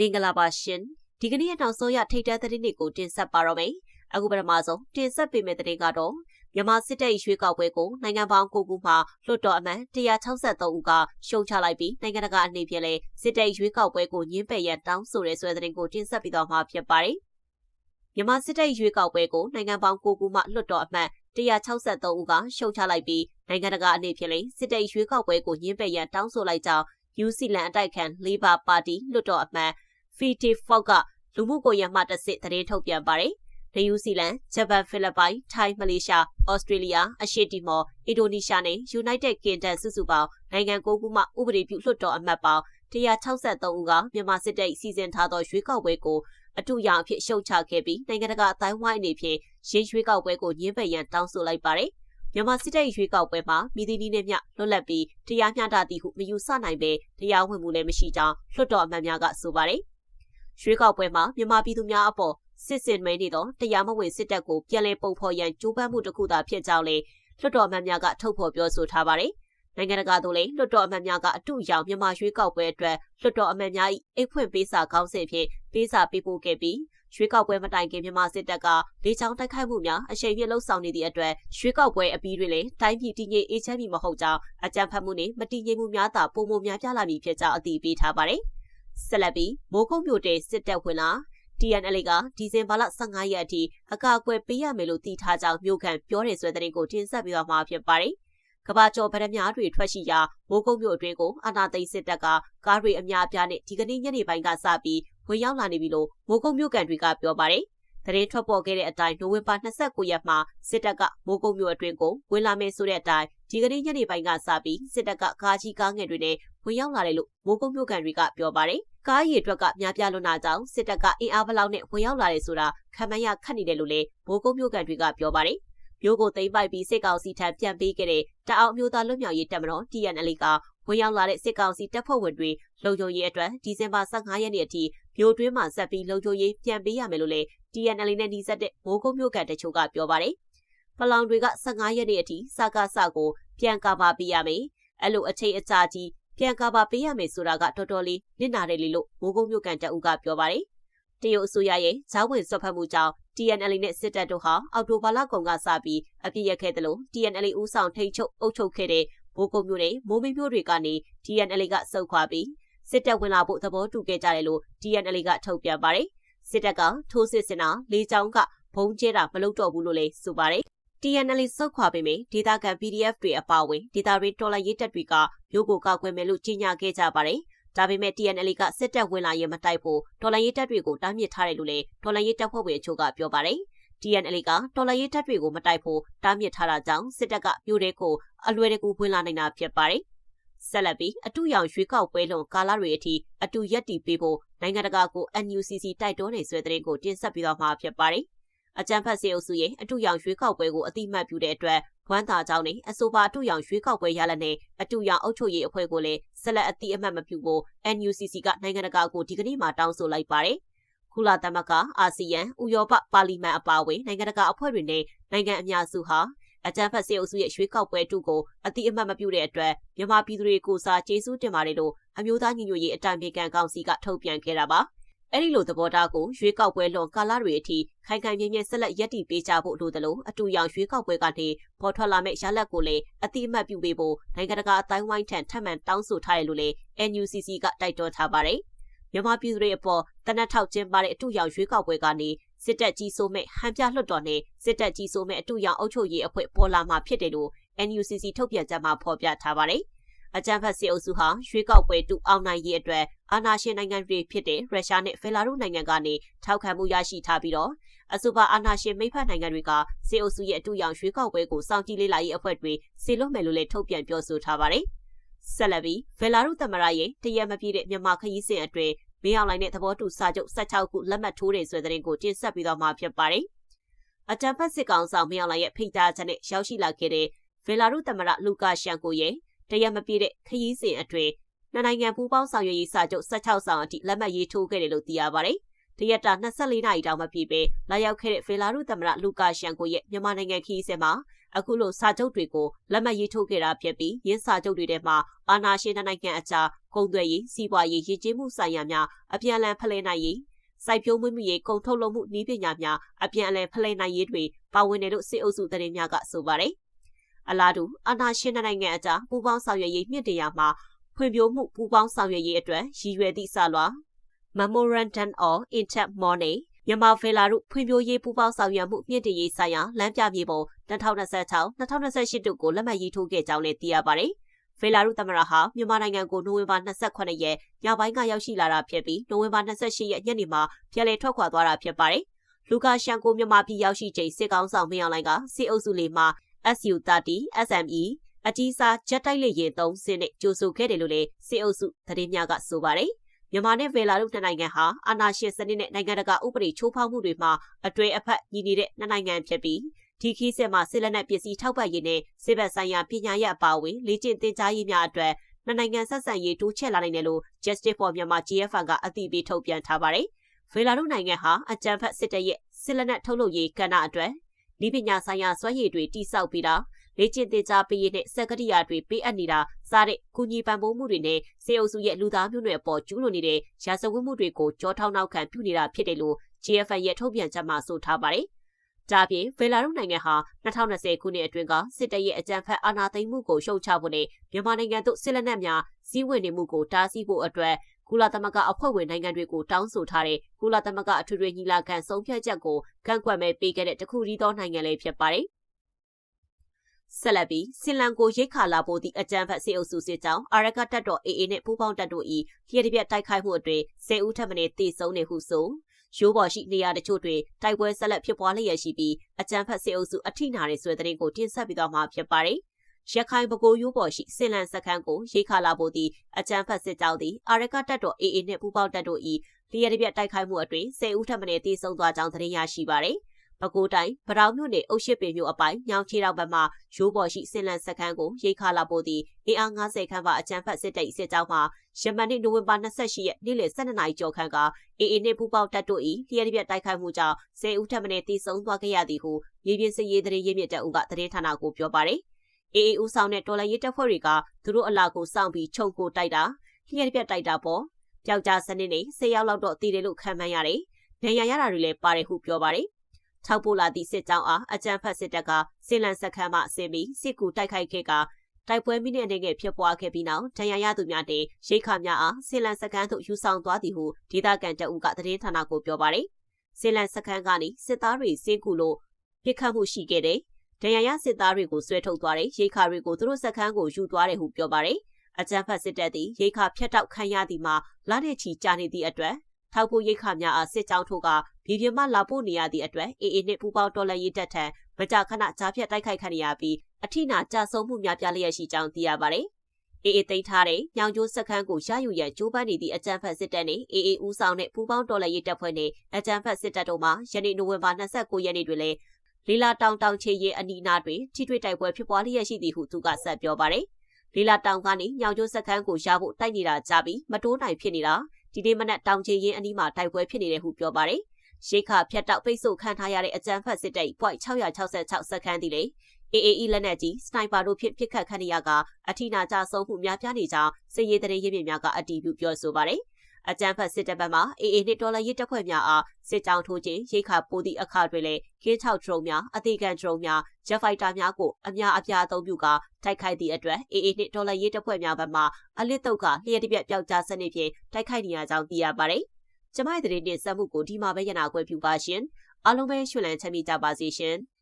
မင်္ဂလာပါရှင်ဒီကနေ့နောက်ဆုံးရထိတ်တန်းသတင်းတွေကိုတင်ဆက်ပါတော့မယ်အခုပထမဆုံးတင်ဆက်ပေးမယ့်သတင်းကတော့မြန်မာစစ်တပ်ရွေးကောက်ပွဲကိုနိုင်ငံပေါင်း9ခုမှလွှတ်တော်အမတ်163ဦးကရှုံချလိုက်ပြီးနိုင်ငံတကာအနေဖြင့်လည်းစစ်တပ်ရွေးကောက်ပွဲကိုညှင်းပယ်ရန်တောင်းဆိုတဲ့ဆွဲသတင်းကိုတင်ဆက်ပြီးတော့မှာဖြစ်ပါတယ်မြန်မာစစ်တပ်ရွေးကောက်ပွဲကိုနိုင်ငံပေါင်း9ခုမှလွှတ်တော်အမတ်163ဦးကရှုံချလိုက်ပြီးနိုင်ငံတကာအနေဖြင့်လည်းစစ်တပ်ရွေးကောက်ပွဲကိုညှင်းပယ်ရန်တောင်းဆိုလိုက်ကြောင်းယူစီလန်အတိုက်ခံ Labor Party လွှတ်တော်အမတ် ဖီတီဖောက်ကလူမှုကွန်ရက်မှတစ်စစ်သတင်းထုတ်ပြန်ပါတယ်။နယူးဇီလန်၊ဂျပန်၊ဖိလစ်ပိုင်၊ထိုင်း၊မလေးရှား၊ဩစတြေးလျ၊အရှေ့တီမော်၊အင်ဒိုနီးရှားနဲ့ United Kingdom စုစုပေါင်းနိုင်ငံ၉ခုမှဥပဒေပြုလွှတ်တော်အမတ်ပေါင်း163ဦးကမြန်မာစစ်တပ်စီစဉ်ထားသောရွေးကောက်ပွဲကိုအတူရောင်အဖြစ်ရှုတ်ချခဲ့ပြီးနိုင်ငံတကာအတိုင်းဝိုင်းအနေဖြင့်ရင်းရွေးကောက်ပွဲကိုညှင်းပယ်ရန်တောင်းဆိုလိုက်ပါတယ်။မြန်မာစစ်တပ်ရွေးကောက်ပွဲမှာမိသီးနည်းနဲ့မျှလွတ်လပ်ပြီးတရားမျှတသည်ဟုမယူဆနိုင်ပဲတရားဝင်မှုလည်းမရှိကြောင်းလွှတ်တော်အမတ်များကဆိုပါတယ်။ ရွေးကောက်ပွဲမှာမြန်မာပြည်သူများအပေါ်စစ်စင်မဲနေသောတရားမဝင်စစ်တပ်ကိုပြန်လည်ပုံဖော်ရန်ကြိုးပမ်းမှုတစ်ခုသာဖြစ်ကြောင်းလည်းလွှတ်တော်အမတ်များကထုတ်ဖော်ပြောဆိုထားပါတယ်။နိုင်ငံတကာသို့လည်းလွှတ်တော်အမတ်များကအတူရောင်မြန်မာရွေးကောက်ပွဲအတွက်လွှတ်တော်အမတ်များ၏အိတ်ဖွင့်ပေးစာကောင်းစဉ်ဖြင့်ပေးစာပေးပို့ခဲ့ပြီးရွေးကောက်ပွဲမတိုင်ခင်မြန်မာစစ်တပ်ကလေကြောင်းတိုက်ခိုက်မှုများအရှိန်ပြည့်လှုပ်ဆောင်နေသည့်အတွက်ရွေးကောက်ပွဲအပြီးတွင်လည်းတိုင်းပြည်တည်ငြိမ်အေးချမ်းမည်မဟုတ်ကြောင်းအကြံဖတ်မှုနှင့်မတည်ငြိမ်မှုများသာပုံမများပြလာမည်ဖြစ်ကြောင်းအတည်ပြုထားပါတယ်။ ဆက်လက်ပြီးမိုးကုတ်မြို့တဲစစ်တပ်ဝင်လာ TNL ကဒီဇင်ဘာလ15ရက်အထိအကာအကွယ်ပေးရမယ်လို့တည်ထားကြောင်းမြို့ခံပြောတဲ့ဆွဲတဲ့ကိုတင်ဆက်ပြီးတော့မှာဖြစ်ပါတယ်။ကဘာကျော်ဗရမ ्या တွေထွက်ရှိရာမိုးကုတ်မြို့အတွင်းကိုအာနာသိန်းစစ်တပ်ကကားတွေအများအပြားနဲ့ဒီကနေ့ညနေပိုင်းကစပြီးဝင်ရောက်လာနေပြီလို့မိုးကုတ်မြို့ကန်တွေကပြောပါတယ်။တရင်ထွက်ပေါ်ခဲ့တဲ့အတိုင်းနိုဝင်ဘာ29ရက်မှာစစ်တပ်ကမိုးကုတ်မြို့အတွင်းကိုဝင်လာမယ်ဆိုတဲ့အတိုင်းဒီကနေ့ညနေပိုင်းကစပြီးစစ်တပ်ကကားကြီးကားငယ်တွေနဲ့ဝင်ရောက်လာတယ်လို့မိုးကုတ်မြို့ကန်တွေကပြောပါတယ်။ ကားရည်အတွက်ကများပြားလွန်းတာကြောင့်စစ်တပ်ကအင်အားဘလောက်နဲ့ဝင်ရောက်လာတယ်ဆိုတာခံမှန်းရခက်နေတယ်လို့လည်းမိုးကုတ်မြို့ကန်တွေကပြောပါတယ်။မြို့ကိုသိမ်းပိုက်ပြီးစစ်ကောင်စီထံပြန်ပေးခဲ့တဲ့တအောက်မျိုးသားလွတ်မြောက်ရေးတပ်မတော် TNL ကဝင်ရောက်လာတဲ့စစ်ကောင်စီတပ်ဖွဲ့ဝင်တွေလုံခြုံရေးအတွက်ဒီဇင်ဘာ15ရက်နေ့အထိမြို့တွင်းမှာဆက်ပြီးလုံခြုံရေးပြန်ပေးရမယ်လို့လည်း TNL နဲ့နှီးစပ်တဲ့မိုးကုတ်မြို့ကန်တချို့ကပြောပါတယ်။ပလောင်တွေက15ရက်နေ့အထိစကားစကိုပြန်ကာပါပေးရမယ်။အဲ့လိုအချိန်အကြာကြီး ပြန်ကာပါပေးရမယ်ဆိုတာကတော်တော်လေးနစ်နာတယ်လေလို့မိုးကုတ်မြို့ကန်တအုပ်ကပြောပါတယ်။တရုတ်အစိုးရရဲ့ဇောင်းဝင်ဆွတ်ဖက်မှုကြောင့် TNL နဲ့စစ်တပ်တို့ဟာအော်တိုဘာလကုန်ကစပြီးအပြစ်ရက်ခဲ့တယ်လို့ TNL ဦးဆောင်ထိန်းချုပ်အုပ်ချုပ်ခဲ့တဲ့မိုးကုတ်မြို့နဲ့မိုးမင်းမြို့တွေကနေ TNL ကစုပ်ခွာပြီးစစ်တပ်ဝင်လာဖို့သဘောတူခဲ့ကြတယ်လို့ TNL ကထုတ်ပြန်ပါတယ်။စစ်တပ်ကထိုးစစ်ဆင်တာလေကြောင်းကဘုံကျဲတာမလုပ်တော့ဘူးလို့လည်းဆိုပါတယ် TNL စုတ်ခွာပေမဲ့ဒေတာကန် PDF တွေအပါအဝင်ဒေတာရင်းတော်လိုင်းရေးတပ်တွေကမြို့ကိုကောက်ွယ်မယ်လို့ကြေညာခဲ့ကြပါတယ်။ဒါပေမဲ့ TNL ကစစ်တပ်ဝင်လာရင်မတိုက်ဖို့တော်လိုင်းရေးတပ်တွေကိုတားမြစ်ထားတယ်လို့လည်းတော်လိုင်းရေးတပ်ဖွဲ့ဝင်အချို့ကပြောပါတယ်။ TNL ကတော်လိုင်းရေးတပ်တွေကိုမတိုက်ဖို့တားမြစ်ထားတာကြောင့်စစ်တပ်ကမြို့တွေကိုအလွယ်တကူဝင်လာနိုင်တာဖြစ်ပါတယ်။ဆက်လက်ပြီးအတူရောင်ရွေးကောက်ပွဲလွန်ကာလတွေအထိအတူရက်တီပေးဖို့နိုင်ငံတကာကို NUCC တိုက်တွန်းနေဆွဲတဲ့ကိုတင်ဆက်ပြီးတော့မှာဖြစ်ပါတယ်။ အကြံဖတ်စေအုပ်စုရဲ့အတူရောင်ရွေးကောက်ပွဲကိုအတိမတ်ပြုတဲ့အတွက်ဝမ်းသာကြောင်းနဲ့အဆိုပါအတူရောင်ရွေးကောက်ပွဲရလနဲ့အတူရောင်အုပ်ချုပ်ရေးအဖွဲ့ကိုလည်းဆက်လက်အတိအမှတ်မပြုဖို့ NUCC ကနိုင်ငံတကာကိုဒီကနေ့မှတောင်းဆိုလိုက်ပါတယ်။ကုလသမဂ္ဂအာဆီယံဥရောပပါလီမန်အပါအဝင်နိုင်ငံတကာအဖွဲ့တွေနဲ့နိုင်ငံအများစုဟာအကြံဖတ်စေအုပ်စုရဲ့ရွေးကောက်ပွဲတုကိုအတိအမှတ်မပြုတဲ့အတွက်မြန်မာပြည်သူတွေကိုစားကျေးဇူးတင်ပါတယ်လို့အမျိုးသားညီညွတ်ရေးအတိုင်ပင်ခံကောင်စီကထုတ်ပြန်ခဲ့တာပါ။ အဲ့ဒီလိုသဘောထားကိုရွေးကောက်ပွဲလွန်ကာလတွေအထိခိုင်ခိုင်မြဲမြဲဆက်လက်ရည်တည်ပေးကြဖို့လိုသလိုအတူရောင်ရွေးကောက်ပွဲကနေပေါ်ထွက်လာမယ့်ရလဒ်ကိုလည်းအတိအမှတ်ပြုပေးဖို့နိုင်ငံတကာအတိုင်းဝိုင်းထံထပ်မံတောင်းဆိုထားရလို့လည်း NUCC ကတိုက်တွန်းထားပါတယ်။မြန်မာပြည်သူတွေအပေါ်တနက်ထောက်ကျင်းပါတဲ့အတူရောင်ရွေးကောက်ပွဲကနေစစ်တပ်ကြီးစိုးမဲ့ဟန်ပြလွှတ်တော်နဲ့စစ်တပ်ကြီးစိုးမဲ့အတူရောင်အုပ်ချုပ်ရေးအဖွဲ့ပေါ်လာမှာဖြစ်တယ်လို့ NUCC ထုတ်ပြန်ချက်မှာဖော်ပြထားပါတယ်။ အကြမ်းဖက်စစ်အုပ်စုဟာရွေးကောက်ပွဲတူအောင်နိုင်ရေးအတွက်အာဏာရှင်နိုင်ငံတွေဖြစ်တဲ့ရုရှားနဲ့ဖယ်လာရုနိုင်ငံကနေထောက်ခံမှုရရှိထားပြီးတော့အဆိုပါအာဏာရှင်မိဖက်နိုင်ငံတွေကစစ်အုပ်စုရဲ့အတူရောင်ရွေးကောက်ပွဲကိုစောင့်ကြည့်လေ့လာရေးအဖွဲ့တွေစီလွတ်မယ်လို့လည်းထုတ်ပြန်ပြောဆိုထားပါတယ်။ဆက်လက်ပြီးဖယ်လာရုသမရရဲ့တရက်မပြည့်တဲ့မြန်မာခရီးစဉ်အတွင်းမင်းအောင်လှိုင်နဲ့သဘောတူစာချုပ်16ခုလက်မှတ်ထိုးတယ်ဆိုတဲ့သတင်းကိုတင်ဆက်ပြီးတော့မှဖြစ်ပါတယ်။အကြံဖက်စစ်ကောင်ဆောင်မင်းအောင်လှိုင်ရဲ့ဖိတ်ကြားချက်နဲ့ရောက်ရှိလာခဲ့တဲ့ဗေလာရုသမရလူကာရှန်ကိုရဲ့ တရက်မပြည့်တဲ့ခရီးစဉ်အတွင်းနှစ်နိုင်ငံပူးပေါင်းဆောင်ရွက်ရေးစာချုပ်16ဆောင်အထိလက်မှတ်ရေးထိုးခဲ့တယ်လို့သိရပါတယ်။တရက်တာ24နာရီတောင်မပြည့်ပဲလာရောက်ခဲ့တဲ့ဖေလာရုသမရလူကာရှန်ကိုရဲ့မြန်မာနိုင်ငံခရီးစဉ်မှာအခုလိုစာချုပ်တွေကိုလက်မှတ်ရေးထိုးခဲ့တာဖြစ်ပြီးရင်းစာချုပ်တွေထဲမှာအာဏာရှင်နိုင်ငံအကြားကုန်သွယ်ရေးစီးပွားရေးရည်ကြီးမှုဆိုင်ရာများအပြန်အလှန်ဖလှယ်နိုင်ရေးစိုက်ပျိုးမှုမှုရေးကုန်ထုတ်လုပ်မှုနည်းပညာများအပြန်အလှန်ဖလှယ်နိုင်ရေးတွေပါဝင်တယ်လို့စစ်အုပ်စုသတင်းများကဆိုပါတယ်။ အလားတူအာဏာရှင်နိုင်ငံအကြားပူးပေါင်းဆောင်ရွက်ရေးမြင့်တင်ရမှာဖွံ့ဖြိုးမှုပူးပေါင်းဆောင်ရွက်ရေးအတွက်ရည်ရွယ်သည့်စလွာ Memorandum of Intent Money မြန်မာဖယ်လာတို့ဖွံ့ဖြိုးရေးပူးပေါင်းဆောင်ရွက်မှုမြင့်တင်ရေးဆိုင်ရာလမ်းပြမြေပုံ2026-2028တို့ကိုလက်မှတ်ရေးထိုးခဲ့ကြောင်းလည်းသိရပါတယ်။ဖေလာရုသမ္မတဟာမြန်မာနိုင်ငံကိုနိုဝင်ဘာ28ရက်ညပိုင်းကရောက်ရှိလာတာဖြစ်ပြီးနိုဝင်ဘာ28ရက်ညနေမှာပြန်လည်ထွက်ခွာသွားတာဖြစ်ပါတယ်။လူကာရှန်ကိုမြန်မာပြည်ရောက်ရှိချိန်စစ်ကောင်းဆောင်မင်းအောင်လိုင်ကစစ်အုပ်စုလေးမှာ SU30 SME အကြီးစားဂျက်တိုက်လေယာဉ်သုံးစင်းနဲ့ကြိုဆိုခဲ့တယ်လို့လည်းစစ်အုပ်စုသတင်းများကဆိုပါတယ်။မြန်မာနဲ့ဗေလာရုစ်နိုင်ငံဟာအာဏာရှင်စနစ်နဲ့နိုင်ငံတကာဥပဒေချိုးဖောက်မှုတွေမှာအတွေ့အဖက်ညီနေတဲ့နိုင်ငံဖြစ်ပြီးဒီခီးဆက်မှာစစ်လက်နက်ပစ္စည်းထောက်ပံ့ရေးနဲ့စစ်ဘက်ဆိုင်ရာပညာရေးအပါအဝင်လေ့ကျင့်သင်ကြားရေးများအတွက်နိုင်ငံဆက်ဆံရေးတိုးချဲ့လာနိုင်တယ်လို့ Justice for Myanmar GFN ကအသိပေးထုတ်ပြန်ထားပါတယ်။ဗေလာရုစ်နိုင်ငံဟာအကြမ်းဖက်စစ်တပ်ရဲ့စစ်လက်နက်ထုတ်လုပ်ရေးကဏ္ဍအတွက် ဤပညာဆိုင်ရာစွမ်းရည်တွေတိစောက်ပြီးတာလေ့ကျင့်သင်ကြားပေးရေးနဲ့စက်ကရိယာတွေပေးအပ်နေတာစတဲ့ကုညီပံ့ပိုးမှုတွေနဲ့စေအုပ်စုရဲ့လူသားမျိုးနွယ်အပေါ်ကျူးလွန်နေတဲ့ရာဇဝတ်မှုတွေကိုကြောထောက်နောက်ခံပြုနေတာဖြစ်တယ်လို့ GFN ရဲ့ထုတ်ပြန်ချက်မှာဆိုထားပါတယ်။ဒါပြင်ဗေလာရုစ်နိုင်ငံဟာ2020ခုနှစ်အတွင်းကစစ်တပ်ရဲ့အကြမ်းဖက်အာဏာသိမ်းမှုကိုရှုတ်ချဖို့နဲ့မြန်မာနိုင်ငံသို့စစ်လက်နက်များစီးဝင်နေမှုကိုတားဆီးဖို့အတွက် ကုလသမဂ္ဂအဖွဲ့ဝင်နိုင်ငံတွေကိုတောင်းဆိုထားတဲ့ကုလသမဂ္ဂအထွေထွေညီလာခံဆုံးဖြတ်ချက်ကိုကန့်ကွက်မဲ့ပေးခဲ့တဲ့တခုတည်းသောနိုင်ငံလေးဖြစ်ပါတယ်။ဆက်လက်ပြီးစင်လန်ကိုရိတ်ခါလာဖို့သည့်အကြမ်းဖက်စစ်အုပ်စုစစ်ကြောင်းအာရကတပ်တော် AA နှင့်ပူးပေါင်းတပ်တို့၏လျှက်တပြက်တိုက်ခိုက်မှုအတွင်း၁၀ဦးထပ်မံတေဆုံးနေဟုဆိုရိုးပေါ်ရှိနေရာတချို့တွင်တိုက်ပွဲဆက်လက်ဖြစ်ပွားလျက်ရှိပြီးအကြမ်းဖက်စစ်အုပ်စုအထိနာတဲ့ဆွဲတဲ့ကိုတင်ဆက်ပြီးတော့မှာဖြစ်ပါတယ် ရခိုင်ပကိုးရိုးပေါ်ရှိစင်လန်စခန်းကိုရိခါလာဖို့သည့်အကြမ်းဖက်စစ်ကြောင်းသည်အာရကတပ်တော် AA နှင့်ပူးပေါင်းတပ်တို့၏လျှက်တပြက်တိုက်ခိုက်မှုအတွင်း၁၀ဦးထပ်မံတေဆုံးသွားကြောင်းသတင်းရရှိပါသည်ပဲခူးတိုင်းဗရောင်မြို့နယ်အုပ်ရှိပင်မြို့အပိုင်းညောင်ချီတောင်ဘက်မှရိုးပေါ်ရှိစင်လန်စခန်းကိုရိခါလာပို့သည့်အင်အား90ခန်းပါအကြမ်းဖက်စစ်တပ်စစ်ကြောင်းမှယမန်နေ့နိုဝင်ဘာ28ရက်နေ့လယ်12နာရီကျော်ခန့်ကအေအေနှင့်ပူပေါက်တပ်တို့၏လျှက်ပြတိုက်ခိုက်မှုကြောင့်10ဦးထပ်မံတေဆုံးသွားခဲ့ရသည်ဟုမြေပြင်စစ်ရေးသတင်းရင်းမြစ်တပ်ဦးကသတင်းဌာနကိုပြောပါရယ် အေအေဦးဆောင်တဲ့တော်လိုင်းရေးတပ်ဖွဲ့တွေကသူတို့အလာကိုစောင့်ပြီးခြုံကိုတိုက်တာလျှက်ပြတိုက်တာပေါ့ပျောက်ကြားစနစ်နဲ့10ရောက်လောက်တော့တည်တယ်လို့ခံမှန်းရတယ်။ဒဏ်ရာရတာတွေလည်းပါတယ်ဟုပြောပါတယ်ထောက်ပို့လာသည့်စစ်ကြောင်းအားအကြမ်းဖက်စစ်တပ်ကစင်လန်စခန်းမှဆင်းပြီးစစ်ကူတိုက်ခိုက်ခဲ့ကတိုက်ပွဲမိနစ်အနေငယ်ဖြစ်ပွားခဲ့ပြီးနောက်ဒဏ်ရာရသူများနှင့်ရိတ်ခါများအားဆင်လန်စခန်းသို့ယူဆောင်သွားသည်ဟုဒေသခံတအုပ်ကသတင်းဌာနကိုပြောပါရယ်ဆင်လန်စခန်းကနေစစ်သားတွေစင်းကူလို့ပြစ်ခတ်မှုရှိခဲ့တဲ့ ဒဏ်ရာရစစ်သားတွေကိုဆွဲထုတ်သွားတဲ့ရိတ်ခါတွေကိုသူတို့စခန်းကိုယူသွားတယ်ဟုပြောပါရယ်အကြမ်းဖက်စစ်တပ်သည်ရိတ်ခါဖျက်တောက်ခံရသည်မှာလနဲ့ချီကြာနေသည့်အတွက်ထောက်ဖို့ရိတ်ခါများအားစစ်ကြောင်းထိုးကပြည်ပြမလာပို့နေရသည့်အတွက်အေအေနှင့်ပူပေါင်းတော်လှန်ရေးတပ်ထံမကြာခဏကြားဖြတ်တိုက်ခိုက်ခံရပြီးအထိနာကြဆုံးမှုများပြားလျက်ရှိကြောင်းသိရပါတယ်။အေအေသိမ်းထားတဲ့ညောင်ကျိုးစခန်းကိုရယူရန်ကြိုးပမ်းနေသည့်အကြမ်းဖက်စစ်တပ်နှင့်အေအေဦးဆောင်တဲ့ပူပေါင်းတော်လှန်ရေးတပ်ဖွဲ့နှင့်အကြမ်းဖက်စစ်တပ်တို့မှယနေ့နိုဝင်ဘာ29ရက်နေ့တွင်လည်း လီလာတောင်တောင်ချေရင်အနီးနားတွင်ထိတွေ့တိုက်ပွဲဖြစ်ပွားလျက်ရှိသည်ဟုသူကဆက်ပြောပါတယ်။လီလာတောင်ကနေညောင်ကျိုးစခန်းကိုရဖို့တိုက်နေတာကြပြီးမတိုးနိုင်ဖြစ်နေတာဒီနေ့မနက်တောင်ချေရင်အနီးမှာတိုက်ပွဲဖြစ်နေတယ်ဟုပြောပါတယ်။ရိခါဖြတ်တောက်ပိတ်ဆို့ခံထားရတဲ့အကြမ်းဖက်စစ်တပ်ပွိုက်666စက္ကန့်တည်လေ AAE လက်နက်ကြီးစနိုက်ပါတို့ဖြင့်ပစ်ခတ်ခတ်နေရကအထိနာကြဆုံးမှုများပြားနေကြောင်းစစ်ရေးတရေရင်းမြစ်များကအတည်ပြုပြောဆိုပါတယ်။ အကြမ်းဖက်စစ်တပ်ဘက်မှ AA နှင့်ဒေါ်လာရေးတပ်ဖွဲ့များအားစစ်ကြောင်းထိုးခြင်းရိခါပိုးသည့်အခါတွင်လည်းကင်း6ဒရုန်းများအသေးခံဒရုန်းများဂျက်ဖိုက်တာများကိုအများအပြားအသုံးပြုကာတိုက်ခိုက်သည့်အတွက် AA နှင့်ဒေါ်လာရေးတပ်ဖွဲ့များဘက်မှအလစ်တုတ်ကလျှက်တပြက်ပျောက်ကြားစနစ်ဖြင့်တိုက်ခိုက်နေရကြောင်းသိရပါတယ်။ကျမရဲ့သတင်းတင်ဆက်မှုကိုဒီမှာပဲရနာခွဲပြုပါရှင်အားလုံးပဲရှင်လန်းချမ်းမြေ့ကြပါစေရှင်။